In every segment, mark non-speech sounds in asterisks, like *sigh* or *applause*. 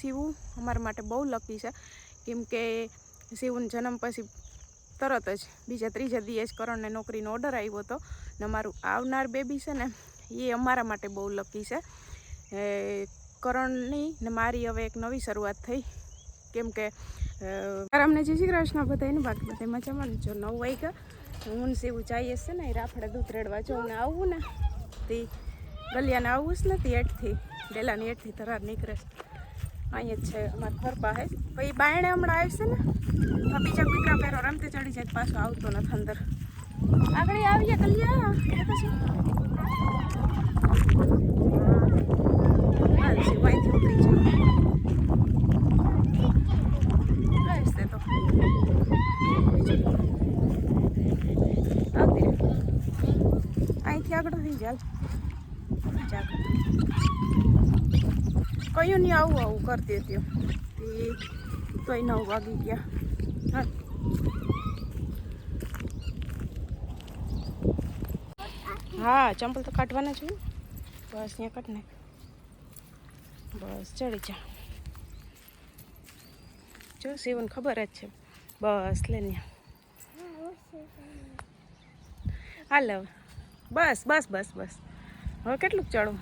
શિવું અમારા માટે બહુ લકી છે. કેમ કે જન્મ પછી તરત જ બીજા ત્રીજા દિવસ કરણને નોકરીનો ઓર્ડર આવ્યો હતો ને અમારું આવનાર બેબી છે ને એ અમારા માટે બહુ લકી છે. કરણની ને મારી હવે એક નવી શરૂઆત થઈ. કેમ કે અમને જય શ્રી કૃષ્ણ બધાને બાકી બધા મજામાં જો નવ વાગ્યા. હું શિવું જઈએ છે ને, એ રાફડે દૂધ રેડવા. જો ને આવું ને, તે ગલિયાને આવું જ નથી એટથી ડેલાની એટથી ધરાર નીકળે અહીંયા જ છે અમારા ઘર પાસે. પછી બાયણે હમણાં આવશે ને બીજા કુતરા પહેરો રમતે ચડી જાય પાછો આવતો નથી અંદર. આગળ આવીએ કલિયા એ પછી હાલ છે વાંચી ઉતરી જાય આવશે તો બીજું આવતી રહે અહીંથી આગળ થઈ જાય ચાલ કયું નહીં આવું આવું કરતી હતી. તો તોય નવ વાગી ગયા. હા હા, ચંપલ તો કાઢવાના છું બસ ત્યાં કાઢ નાખ. બસ, ચડી જા. જો, શિવન ખબર જ છે. બસ, લે ને હાલ બસ બસ બસ બસ. હવે કેટલુંક ચડું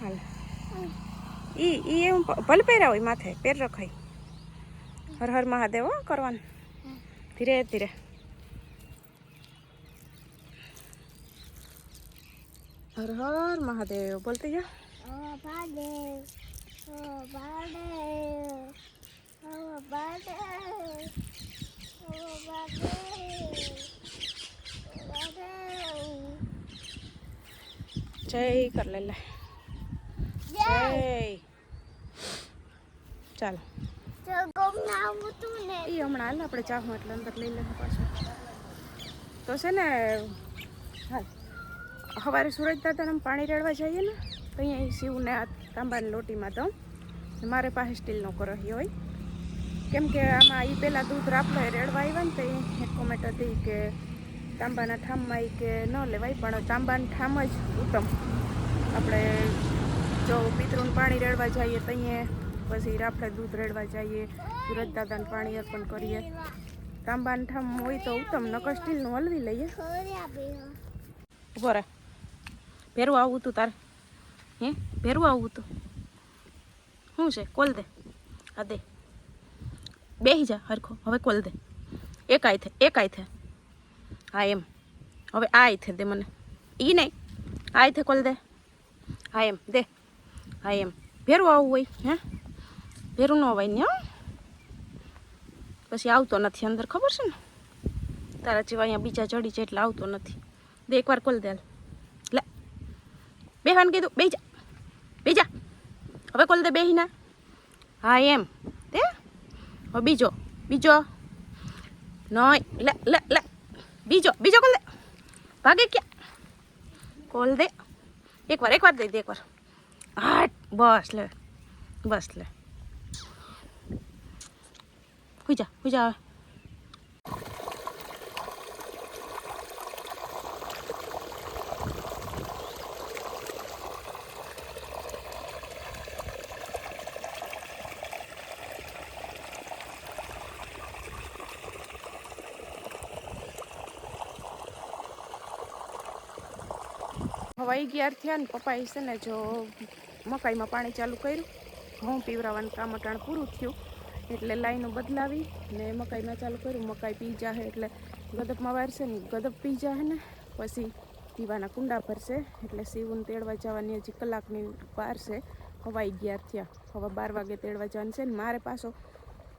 હાલ. ઈ ઈ એવું ભલે પહેર્યા હોય માથે પેર રખાય. હર હર મહાદેવ કરવાનું. ધીરે ધીરે. હર હર મહાદેવ બોલતી જા. જય કર લે. લે ચાલો. એ હમણાં હાલ આપણે ચાહું એટલે અંદર લઈ લે પાછું. તો છે ને, હાલ. સવારે સુરજ દાદાને પાણી રેડવા જઈએ ને, તો અહીંયા શિવને આ તાંબાની લોટીમાં તો. મારે પાસે સ્ટીલનો કરહ્યો હોય. કેમ કે આમાં એ પહેલાં દૂધ રાપલો એ રેડવા આવ્યા ને તો એ કોમેન્ટ હતી કે તાંબાના ઠામમાં એ કે ન લેવાય, પણ તાંબાના ઠામ જ ઉત્તમ. આપણે જો પિતૃનું પાણી રેડવા જઈએ તો અહીંયા પછી રાફડે દૂધ રેડવા જઈએ, સુરજ દાદાને પાણી અર્પણ કરીએ. તાંબાને ઠામ હોય તો ઉત્તમ, નકર સ્ટીલનું હલવી લઈએ. ઊભો રે ભેરવું આવું તું તારે. હે? ભેરવું આવું તું. શું છે? કોલ દે. આ દે. બેહી જા હરખો. હવે કોલ દે. એક આઈ થે એક આઈ થે. હા, એમ. હવે આ આઈ થે દે મને. ઈ નહીં. આય થે કોલ દે. હા, એમ. દે. હા, એમ. ભેરું આવું હોય, હે? ભેરું ન હોય ને પછી આવતો નથી અંદર, ખબર છે ને? તારા જેવા અહીંયા બીજા ચડી છે એટલે આવતો નથી. દે એકવાર કોલ દે. લે. બેહવાનું કીધું. બે જા. બે જા. હવે કોલ દે બેહીના. હા, એમ. તે હવે બીજો. બીજો. નય. લે લે લે. બીજો. બીજો કોલ દે. ભાગે ક્યાં? કોલ દે. એકવાર એકવાર દે દે એકવાર. હાટ બસ લે બસ લે. હુઈ જા આવે હવાઈ ગયા થયા ને પપ્પાએ છે ને જો મકાઈમાં પાણી ચાલુ કર્યું. ઘઉં પીવરાવાનું કામ અટાણ પૂરું થયું. એટલે લાઈનો બદલાવી ને મકાઈમાં ચાલુ કર્યું. મકાઈ પી જાહે એટલે ગદપમાં વારશે ને ગદપ પી જાહે ને પછી પીવાના કુંડા ભરશે. એટલે સીવું તેડવા જવાની હજી કલાકની વાર છે હવાઈ ગયા થયા. હવે બાર વાગે તેડવા જવાનું છે ને મારે પાછો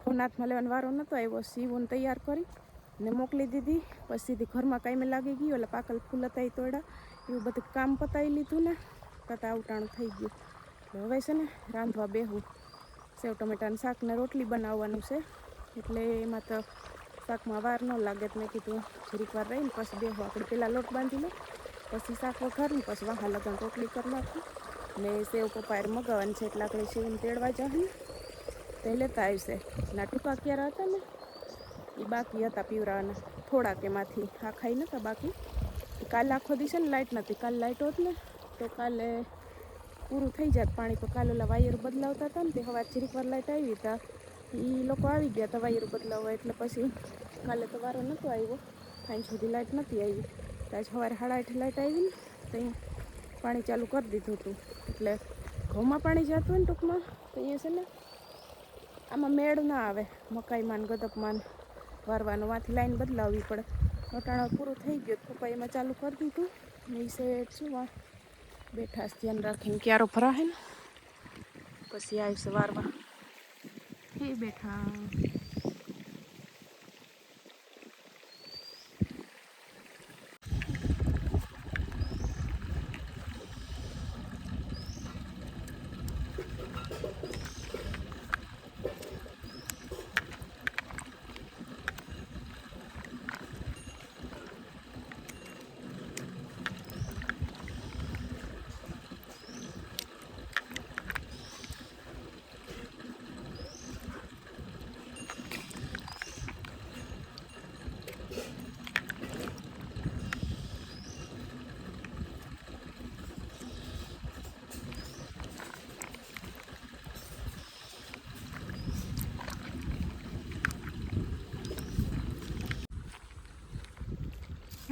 ફોન હાથમાં લેવાનો વારો નહોતો આવ્યો. સીવું તૈયાર કરી ને મોકલી દીધી. પછી સીધી ઘરમાં કાંઈ લાગી ગયું. એટલે પાકલ ફૂલ હતા એ તોડ્યા. એવું બધું કામ પતાવી લીધું ને. તતા ઉટાણું થઈ ગયું. હવે છે ને રાંધવા બેહું. સેવ ટમેટાનું શાક ને રોટલી બનાવવાનું છે. એટલે એમાં તો શાકમાં વાર ન લાગે તો મેં કીધું થોડીક વાર રહીને પછી બેહું. આપણે પહેલાં લોટ બાંધી લો પછી શાક વઘારીને પછી વાહા લગન રોટલી કરી નાખું. ને સેવ પપ્પાએ મગાવવાની છે એટલે આપણે સેવને તેડવા જાહે તે લેતા આવશે. ના ટૂંકા ક્યારે હતા ને? એ બાકી હતા પીવરાવાના. થોડાક એમાંથી. આ ખાઈ નતા બાકી. કાલે આખો દિવસે ને લાઇટ નથી. કાલે લાઇટ હોત ને તો કાલે પૂરું થઈ જાય પાણી. તો કાલે ઓલા વાયર બદલાવતા હતા ને તે હવા જરીક વાર લાઇટ આવી હતા એ લોકો આવી ગયા હતા વાયર બદલાવવા. એટલે પછી કાલે તો વારો નહોતો આવ્યો. સાંજ સુધી લાઇટ નથી આવી. તો આજ સવારે સાડા આઠે લાઇટ આવી ને ત્યાં પાણી ચાલુ કરી દીધું હતું. એટલે ઘઉંમાં પાણી જતું હોય ને ટૂંકમાં, તો અહીંયા છે ને આમાં મેળ ના આવે. મકાઈમાં ગદપમાં વારવાનું. માંથી લાઈન બદલાવવી પડે. વટાણા પૂરું થઈ ગયું પપ્પા એમાં ચાલુ કરી દીધું. એ સેટ શું બેઠા ધ્યાન રાખીને ક્યારો ભરાય ને? પછી આવશે વારવા એ બેઠા.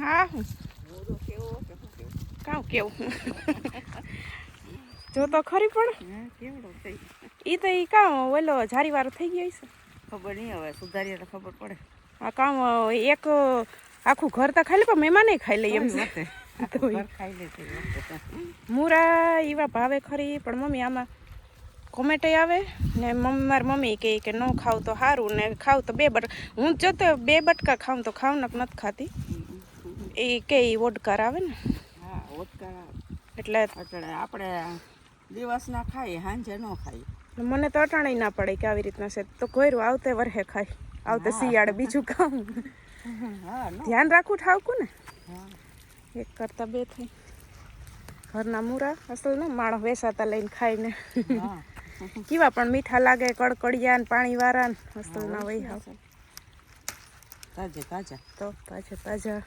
હા. હું કાં કેવું? *laughs* જો તો ખરી પણ. કેવડો થઈ એ તો એ કામ ઓલો જારી વાળો થઈ ગયો છે ખબર નહીં હવે સુધારીએ તો ખબર પડે. આ કામ એક આખું ઘર તો ખાઈ લે પણ મહેમાને ખાઈ એમ લે વખતે. મૂરા એવા ભાવે ખરી પણ મમ્મી આમાં કોમેટે આવે ને મમ્મી મારી મમ્મી કહે કે ન ખાવ તો સારું ને ખાવ તો બે બટ હું જો તો બે બટકા ખાઉં તો ખાવ ને નથી ખાતી. એ કે એ ઓડકાર આવે ને? હા ઓટકારા એટલે અટણે આપણે દિવસના ખાઈએ સાંજે ન ખાઈએ. મને તો અટાણે ના પડે કે આવી રીતના છે. તો કોયરું આવતે વરહે ખાય. આવતે શિયાળે બીજું ખાવ હા ધ્યાન રાખવું ઠાવકું ને? એક કરતા બે થઈ. ઘરના મૂરા અસલ ને માણસ વેસાતા લઈને ખાઈને કેવા પણ મીઠા લાગે કડકડિયા ને પાણી વાળા ને અસલ ના વહી હાવ તાજે તાજા. તો તાજા તાજા.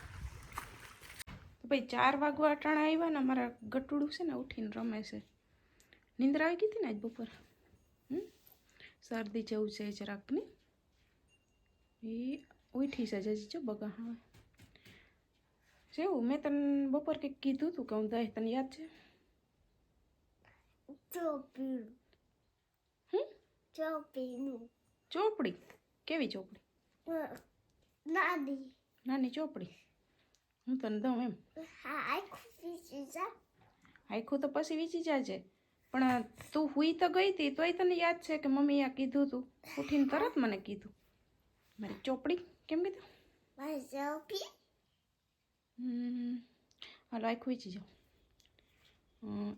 ભાઈ ચાર વાગવા અટાણા આવ્યા ને અમારા ગટુડું છે ને ઉઠીને રમે છે. નિંદ્રા આવી ગઈ હતી ને આજ બપોર? હમ? શરદી જેવું છે જરાક ને? એ ઉઠી છે જજી જો બગા હવે. જેવું મેં તને બપોર કંઈક કીધું હતું કે હું દઈ તને યાદ છે? ચોપીનું હમ? ચોપીનું ચોપડી? કેવી ચોપડી? નાની. નાની ચોપડી? હું તને દઉં એમ? આખું તો પછી વીચી જાજે. પણ તું હુઈ તો ગઈ હતી તોય તને યાદ છે કે મમ્મી આ કીધું તું? ઉઠીને તરત મને કીધું. મારી ચોપડી કેમ કીધું? હાલો આખું વીચી જાઉં.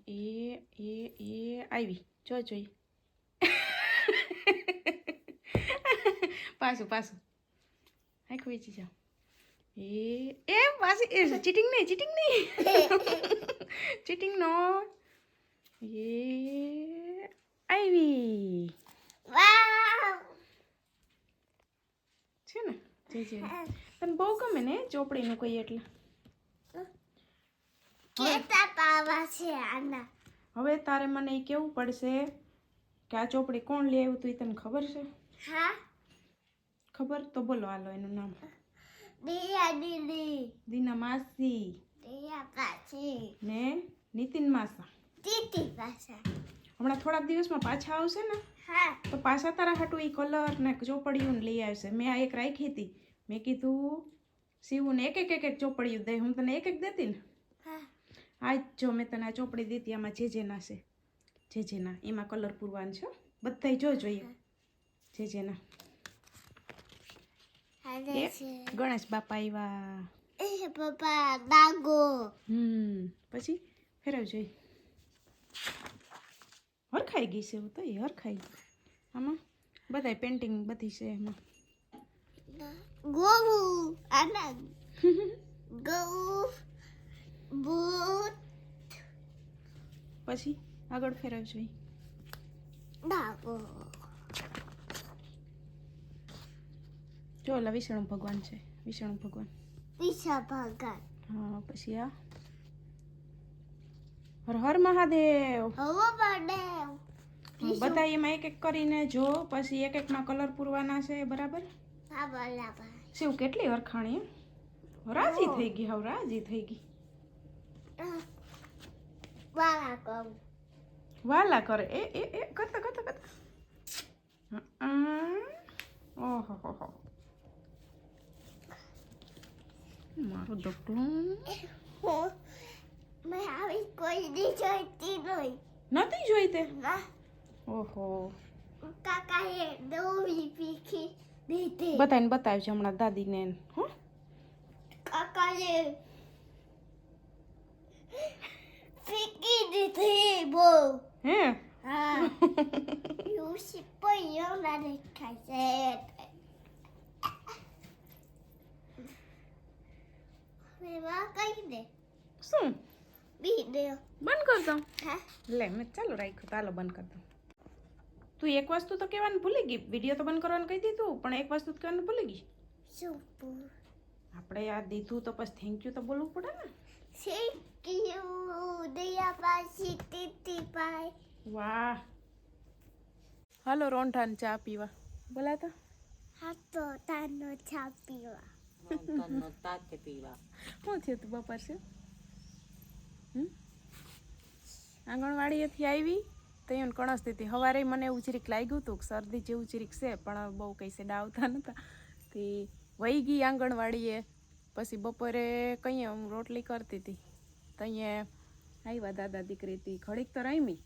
એ એ એ આવી. જો જોઈએ. *laughs* પાછું પાછું. આખું વીચી જાઉં. એ એ પાછી એ ચીટિંગ નહીં ચીટિંગ નહીં. *laughs* ચીટિંગ નો એ આવી છે ને? જે જે તને બહુ ગમે ને ચોપડીનું કહીએ એટલે? હવે તારે મને એ કેવું પડશે કે આ ચોપડી કોણ લઈ આવ્યું તું એ તને ખબર છે? હા? ખબર તો બોલો હાલો એનું નામ. દિયા દીદી દીના માસી દિયા પાછી ને નીતિન માસા તીતી પાછા હમણાં થોડાક દિવસમાં પાછા આવશે ને? હા. તો પાછા તારા હાટું એ કલર ને ચોપડીયું લઈ આવશે. મેં આ એક રાખી હતી. મેં કીધું સીવું એક એક એક એક ચોપડીયું દે. હું તને એક એક દેતી ને? હા. આજ જો મેં તને આ ચોપડી દીધી આમાં જે જેના છે જે જેના એમાં કલર પૂરવાનું છે હો. બધાય જો જોઈએ. જે જેના હાલે એ છે ગણેશ બાપા આવ્યા પપ્પા બાગો હમ પછી ફેરવ જોઈ હરખાઈ ગઈ છે તો એ હરખાઈ આમાં બધાય પેન્ટિંગ બધી છે એમાં ગોવું આના ગૌ ભૂત પછી આગળ ફેરવ જોઈ જો ઓલા વિષ્ણુ ભગવાન છે. વિષ્ણુ ભગવાન. પીછા ભગવાન. હા પછી આ. હર હર મહાદેવ. હવો મહાદેવ. બધા એમાં એક એક કરીને જો પછી એક એકમાં કલર પૂરવાના છે બરાબર? હા બરાબર. શિવ કેટલી વરખાણી હે? રાજી થઈ ગઈ હવે રાજી થઈ ગઈ. વાળા કર. વાલા કરે એ એ એ કરતા કરતા કરતા. ઓહો હો હો મારું દોકડું મેં આવી કોઈ દી જોઈતી નહીં નથી જોઈતે? ઓહો. કાકાએ દોરી પીખી દીધી. બતાવ્યું બતાવજો હમણાં દાદીને. હો? કાકાએ પીકી દીધી બહુ. હે? હા. યુસી પણ ના દેખાય છે. મેં કહી દે શું? બી દે બંધ કર દઉં હા લે મેં ચાલુ રાખ્યું. ચાલો બંધ કર દઉં તું એક વસ્તુ તો કહેવાનું ભૂલી ગઈ. વીડિયો તો બંધ કરવાનું કહી દીધું પણ એક વસ્તુ તો કહેવાનું ભૂલી ગઈ. શું આપણે આ દીધું તો પછી થેન્ક યુ તો બોલવું પડે ને? શીખ્યું દયા પાછી તીતી પાય વાહ. હાલો રોંઠાન ચા પીવા. બોલાતા હા તો તાનો ચા પીવા. તનનો તાકે પીવા શું થયું તું બપોર છે? આંગણવાડીએથી આવી તો એને કણસ દીધી સવારે મને એવું જરીક લાગ્યું હતું શરદી જેવું જરીક છે, પણ બહુ કંઈ સેડા આવતા નહોતા તે વહી ગઈ આંગણવાડીએ, પછી બપોરે કંઈ હું રોટલી કરતી હતી. તો અહીંયા આવ્યા દાદા દીકરી હતી. ઘડીક તો રમી,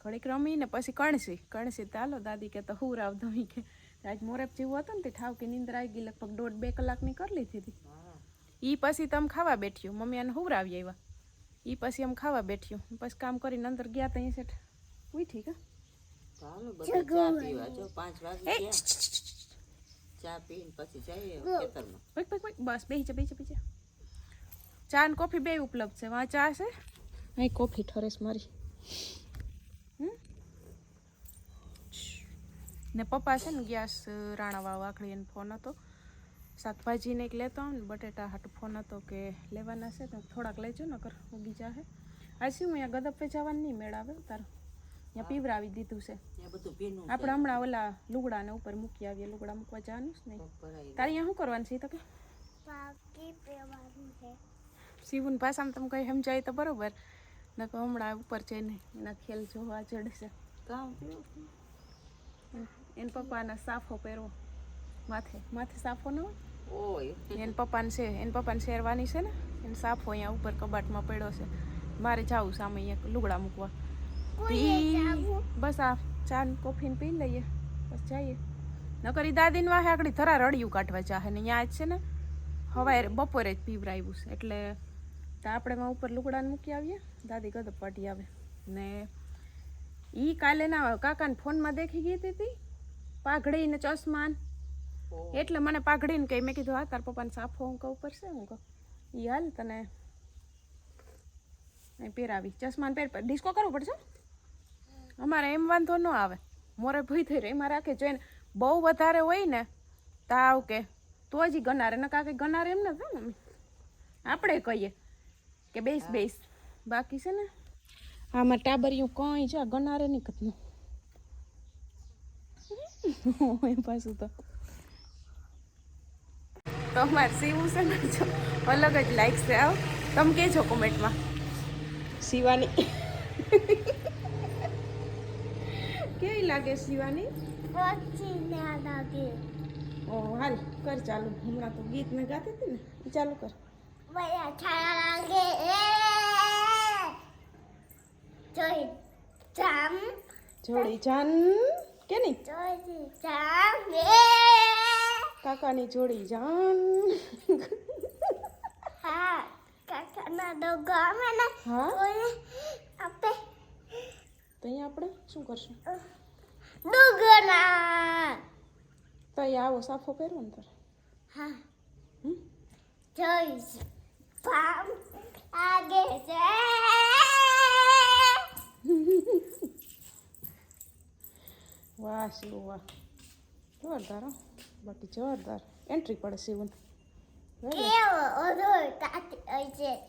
ઘડીક રમીને પછી કણસી કણસી તો હાલો દાદી કે તો હું રાવ ધમી કે આજ મોરબ જેવું હતું ને તે ઠાવકી નીંદર આવી ગઈ લગભગ દોઢ બે કલાકની કરી લીધી હતી. ઈ પછી તમે ખાવા બેઠ્યું. મમ્મી આને હુવરાવી આવ્યા ઈ પછી આમ ખાવા બેઠ્યું. પછી કામ કરીને અંદર ગયા તો અહીં સેઠ ઉઠી કા બસ બે જા બે જા બેહી ચા ને કોફી બે ઉપલબ્ધ છે. વાં ચા છે? અહીં કોફી ઠરેસ મારી. ને પપ્પા છે ને ગેસ રાણાવા વાખડી એને ફોન હતો. શાકભાજીને એક લેતો આવું ને બટેટા હાટ ફોન હતો કે લેવાના છે તો થોડાક લેજો ને કર બીજા હે આ હું અહીંયા ગદપે જવાનું નહીં મેળ આવે તારો અહીંયા પીવરાવી દીધું છે. આપણે હમણાં ઓલા લુગડાને ઉપર મૂકી આવીએ લુગડા મૂકવા જવાનું છે નહીં તારે અહીંયા શું કરવાનું છે તકે તો કે? શિવન ભાષામાં તમે કઈ સમજાય તો બરોબર. નકર હમણાં ઉપર જઈને એના ખેલ જોવા ચડશે. કામ એને પપ્પાના સાફો પહેરવો. માથે માથે સાફો ન હોય? ઓય. એને પપ્પાને છે એને પપ્પાને શેરવાની છે ને એને સાફો અહીંયા ઉપર કબાટમાં પડ્યો છે. મારે જાવું સામે અહીંયા લુગડા મૂકવા. બસ આ ચા ને કોફી ને પી લઈએ. બસ જઈએ. નકરી દાદીને વાહે આગળ ધરા રડિયું કાઢવા ચાહે ને અહીંયા જ છે ને. હવારે બપોરે જ પીવરાવ્યું છે. એટલે તો આપણે માં ઉપર લુગડાને મૂકી આવીએ. દાદી ગદપ પાટી આવે. ને ઈ કાલે ના કાકાને ફોનમાં દેખી ગઈ હતી પાઘડી ને ચશ્મા ને. એટલે મને પાઘડીને કહી મેં કીધું હા તાર પપ્પાને સાફો હું કહું પડશે હું કહું. ઈ હાલ તને પહેરાવી. ચશ્માને પહેર ડિસ્કો કરવો પડશે? અમારે એમ વાંધો ન આવે. મોરે ભૂઈ થઈ રહ્યો એમાં રાખે જોઈને બહુ વધારે હોય ને તાવ કે તો જ ગનારે. ન કાંઈ ગનારે એમ ન થાય ને આપણે કહીએ કે બેસ બેસ. બાકી છે ને આમાં ટાબરિયું કંઈ છે? ગનારે નહીં કતનું *laughs* પાછું તો તો અમારે સીવું છે ને જો અલગ જ લાઈક છે આવ. તમે કહેજો કોમેન્ટમાં. શિવાની. કેવી લાગે શિવાની? લાગે. ઓ હાલ કર ચાલુ. હમણાં તો ગીત મેં ગાતી હતી ને ચાલુ કર. બયા છાયા લાગે. એ જોઈ જામ. જોડી જાન. કે નહીં? કાકાની જોડી જાન. હા? કાકાના ડોગો અમે ને હા કોઈ આપે તો અહીંયા આપણે શું કરશું? ડુગના તો અહીંયા આવો સાફો પહેરવો ને તારે. હા હમ? જોઈ પામ આગે છે. વાહ શિવ વાહ. જોરદાર બાકી જોરદાર. એન્ટ્રી પડે શિવન.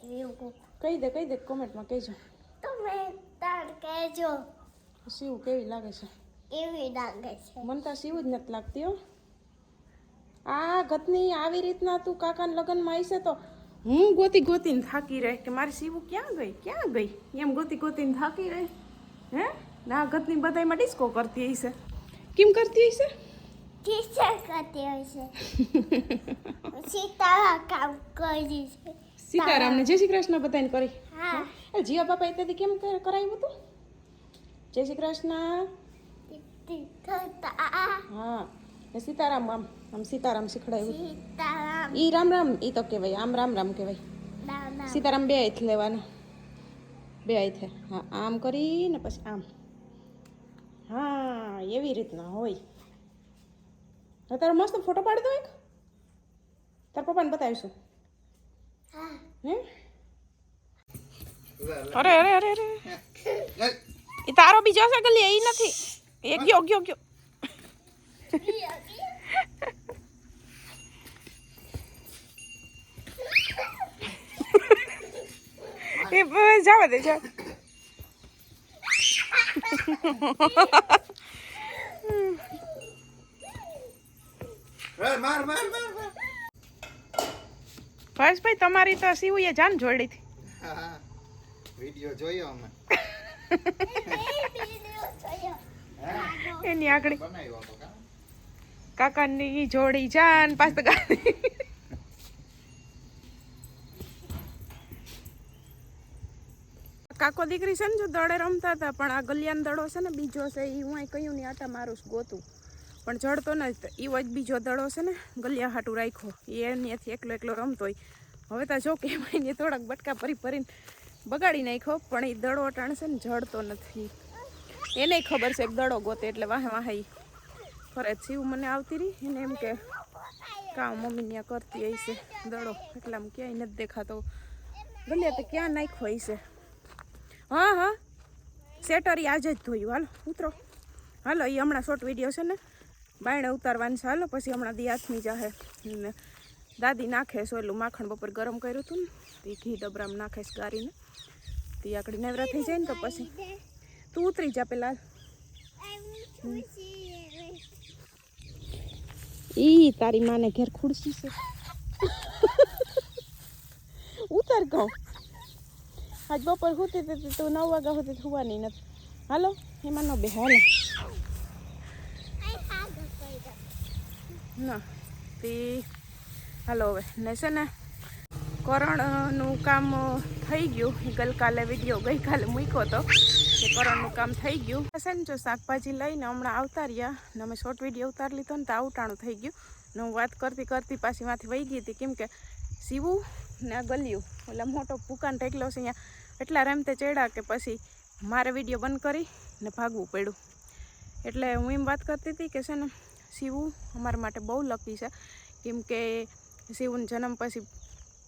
કેવો કહી દે કહી દે કોમેન્ટમાં કહેજો. તો કહેજો. શિવ કેવી લાગે છે? એવી લાગે છે? મને તો શિવ જ નથી લાગતી હો. આ ગતની આવી રીતના તું કાકાના લગ્નમાં આવીશે તો હું ગોતી ગોતીને થાકી રહે. કે મારી શિવ ક્યાં ગઈ? ક્યાં ગઈ? એમ ગોતી ગોતીને થાકી રહે. હે? ના ગતની બધાયમાં ડિસ્કો કરતી હશે કેમ કરતી હશે ટીચર કરતી હશે સીતારામ સીતારા કામ કરી છે. સીતારામને જય શ્રી કૃષ્ણ બધાને કરી. હા. એ જીવા બાપા તેથી કેમ કર- કરાવ્યું હતું? જય શ્રી કૃષ્ણ. હા સીતારામ આમ આમ સીતારામ શીખડાયું સીતારામ. ઈ રામ રામ ઈ તો કહેવાય આમ રામ રામ કહેવાય. સીતારામ બે હાથ લેવાના. બે હાથે હા આમ કરીને પછી આમ. હા એવી રીતના હોય. હવે તારો મસ્ત ફોટો પાડી દો એક. તાર પપ્પાને બતાવીશું. હે? અરે અરે અરે અરે. એ તારો બીજો છે ગલી એ નથી. એ ગયો ગયો ગયો. *laughs* એ જવા દે જા માર માર માર માર *laughs* ભાઈ તમારી તો સીવુએ જાન જોડી હતી. *laughs* હા. જોયો અમે. *laughs* એની આગળ કાકાની જોડી જાન પાસ ગાડી કાકો દીકરી છે ને જો દડે રમતા હતા, પણ આ ગલિયાન દડો છે ને બીજો છે એ હું કહ્યું નહીં, આટા મારું ગોતું. પણ જડતો નથી એવો જ બીજો દડો છે ને, ગલિયા હાટું રાખ્યો. એ એનીથી એકલો એકલો રમતો હોય. હવે તો જો કે એને થોડાક બટકા ભરી ભરીને બગાડી નાખ્યો, પણ એ દડો અટાણ છે ને જડતો નથી. એને ખબર છે કે દડો ગોતે એટલે વાહે વાહે ફરે. શિવ મને આવતી રહી, એને એમ કે કામ મમ્મી ત્યાં કરતી હશે દડો. એટલે આમ ક્યાંય નથી દેખાતો. ગલિયા તો ક્યાં નાખ્યો હશે હા હા. સેટરી આજે જ ધોયું. હાલો, ઉતરો. હાલો એ હમણાં શોર્ટ વીડિયો છે ને. બાયણે ઉતારવાનું છે. હાલો, પછી હમણાં દી હાથમી જાહે દાદી નાખે છે ઓલું માખણ બપોર ગરમ કર્યું હતું ને, તે ઘી ડબરામાં નાખે છે ગારીને. તે આકડી નેવરા થઈ જાય ને તો પછી તું ઉતરી જા પેલા. ઈ તારી માને ઘેર ખુરશી છે. ઉતર કહું આજ બપોર હોતી હતી તું નવ વાગ્યા સુધી થવાની નથી. હાલો એમાં ન બે, હાલો. ના, તે, હાલો હવે, ને છે ને કરણનું કામ થઈ ગયું. ગઈકાલે વીડિયો ગઈકાલે મૂક્યો હતો કે કરણનું કામ થઈ ગયું. છે ને, જો શાકભાજી લઈને હમણાં આવતા રહ્યા, ને અમે શોર્ટ વીડિયો ઉતારી લીધો ને તો આવટાણું થઈ ગયું. ને હું વાત કરતી કરતી પાછી માંથી વહી ગઈ હતી, કેમ કે સીવું ને ગલ્યું. એટલે મોટો પુકાન ટેકલો છે અહીંયા. એટલા રમતે ચડ્યા કે પછી મારે વીડિયો બંધ કરી ને ભાગવું પડ્યું. એટલે હું એમ વાત કરતી હતી કે છે ને, શિવું અમારા માટે બહુ લકી છે. કેમ કે શિવનો જન્મ પછી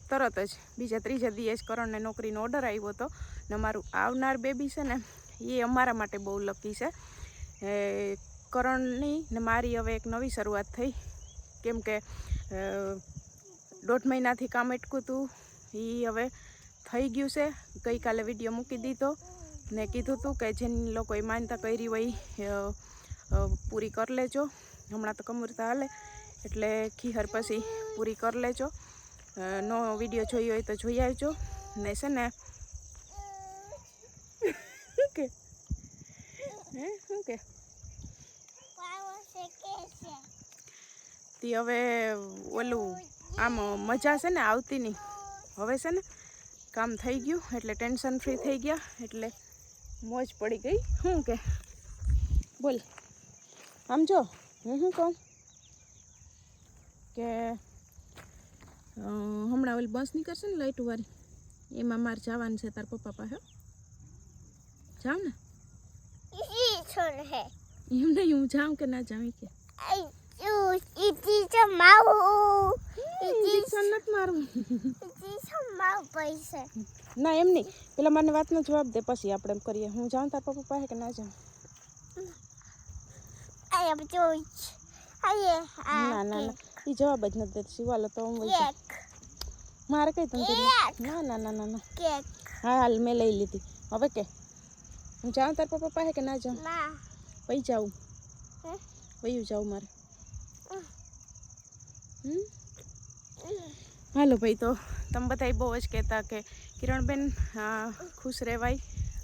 તરત જ બીજા ત્રીજા દિવસ કરણને નોકરીનો ઓર્ડર આવ્યો હતો ને અમારું આવનાર બેબી છે ને, એ અમારા માટે બહુ લકી છે. કરણની ને મારી હવે એક નવી શરૂઆત થઈ. કેમ કે દોઢ મહિનાથી કામ અટકું હતું. એ હવે થઈ ગયું છે. ગઈકાલે વીડિયો મૂકી દીધો. ને કીધું હતું કે જેની લોકોએ માનતા કરી હોય પૂરી કરી લેજો. હમણાં તો કમુરતા હાલે. એટલે ખીહર પછી પૂરી કરી લેજો. નો વીડિયો જોઈ હોય તો જોઈ આવજો. ને છે ને કે? હે, શું કે? તી હવે ઓલું આમ મજા છે ને આવતી નહીં હવે છે ને કામ થઈ ગયું એટલે ટેન્શન ફ્રી થઈ ગયા એટલે મોજ પડી ગઈ. શું કે? બોલ. આમ જો હું શું કહું? કે હમણાં ઓલી બસ નીકળશે ને લાઇટવાળી એમાં મારે જવાનું છે તાર પપ્પા પાસે. જાવ ને? એમ નહીં હું જાઉં કે ના જાઉં ઈ કે ઇન્જેક્શન માવ મારવું. ના એમ નહીં. પેલા મને વાતનો જવાબ દે પછી આપણે એમ કરીએ. હું જાઉં તાર પપ્પા પાસે કે ના જાઉં? ના ના ના. એ જવાબ જ નથી દેતી. શિવાલો તો હું મારે કઈ નહીં. ના ના ના ના ના. હા હાલ મેં લઈ લીધી. હવે કે? હું જાઉં તાર પપ્પા પાસે કે ના જાઉં? ના. વહી જાઉં. હે? વયું જાઉં મારે. હાલો ભાઈ તો તમે બધા બહુ જ કહેતા કે કિરણબેન ખુશ રહેવાય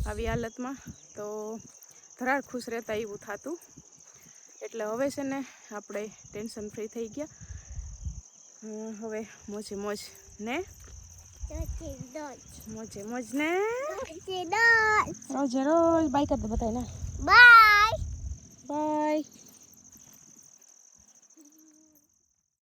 આવી હાલતમાં. તો ધરાડ ખુશ રહેતા એવું થતું. એટલે હવે છે ને આપણે ટેન્શન ફ્રી થઈ ગયા. હવે મોજે મોજ ને? મોજે મોજ ને? રોજે રોજ બાય કરી દે બધાને બાય. બાય.